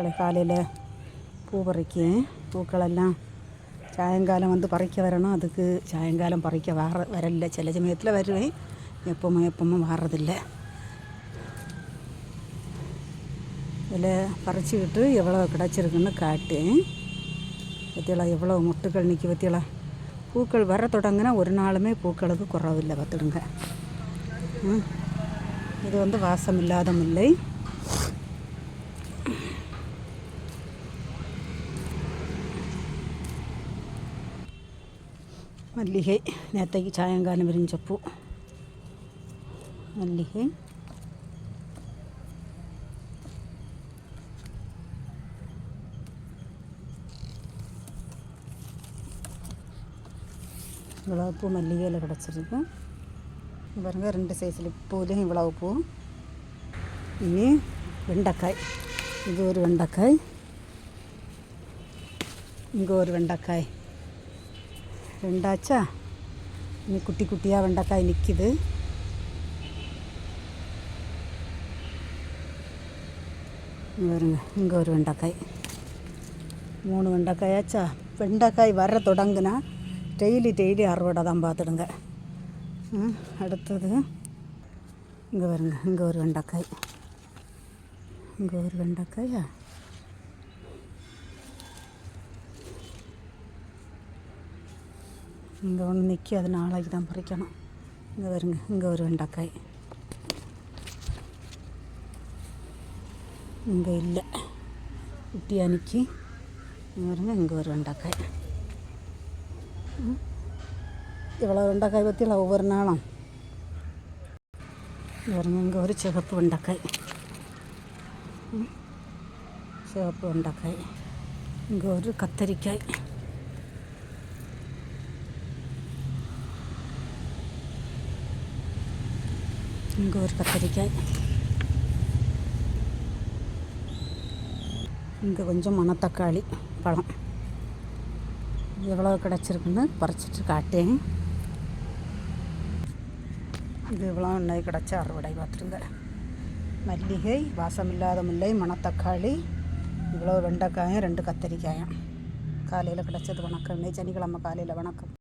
மக்களை காலையில் பூ பறிக்கேன். பூக்களெல்லாம் சாயங்காலம் வந்து பறிக்க வரணும். அதுக்கு சாயங்காலம் பறிக்க வர வரல. சில சமயத்தில் வருவேன். எப்பவும் எப்பவும் வர்றதில்லை. இதில் பறிச்சுக்கிட்டு எவ்வளோ கிடச்சிருக்குன்னு காட்டேன். பத்தியலா எவ்வளோ முட்டுக்கள் நிற்கி பத்தியலா? பூக்கள் வர தொடங்கினா ஒரு நாளுமே பூக்களுக்கு குறவில்லை பார்த்துடுங்க. இது வந்து வாசம் இல்லாத முல்லை மல்லிகை நேற்றைக்கு சாயங்காலம் விரிஞ்ச பூ மல்லிகை. இவ்வளவு பூ மல்லிகையில் கிடச்சிருக்கு. இங்க பாருங்க ரெண்டு சைஸில் பூலையும் இவ்வளவு பூ இனி வெண்டைக்காய். இது ஒரு வெண்டைக்காய். இங்கே ஒரு வெண்டைக்காய். ரெண்டாச்சா? இனி குட்டி குட்டியாக வெண்டைக்காய் நிற்கிது வருங்க இங்கே ஒரு வெண்டைக்காய். மூணு வெண்டைக்காயாச்சா? வெண்டைக்காய் வர தொடங்குனா டெய்லி டெய்லி அறுவடை தான் பார்த்துடுங்க. ம், அடுத்தது. இங்கே வருங்க இங்கே ஒரு வெண்டைக்காய். இங்கே ஒரு வெண்டைக்காயா? இங்கே ஒன்று நிற்கி அது நாளைக்கு தான் பறிக்கணும் இங்கே வருங்க இங்கே ஒரு வெண்டைக்காய் இங்கே இல்லை குட்டியாக நிற்கி இங்கே வருங்க இங்கே ஒரு வெண்டைக்காய் இவ்வளோ வெண்டைக்காய் பற்றியில் ஒவ்வொரு நாளும் இங்க பாருங்க இங்கே ஒரு சிவப்பு வெண்டைக்காய் ம். சிவப்பு வெண்டைக்காய் இங்கே ஒரு கத்தரிக்காய் இங்கே ஒரு கத்திரிக்காய் இங்கே கொஞ்சம் மணத்தக்காளி பழம். எவ்வளோ கிடச்சிருக்குன்னு பறிச்சிட்டு காட்டேன். இது இவ்வளோ இன்னைக்கு கிடச்ச அறுவடை பார்த்துருங்க மல்லிகை வாசமில்லாத முல்லை மணத்தக்காளி இவ்வளோ வெண்டைக்காயும் ரெண்டு கத்திரிக்காயும். காலையில் கிடச்சது வணக்கம். இன்னைக்கு சனிக்கிழமை காலையில் வணக்கம்.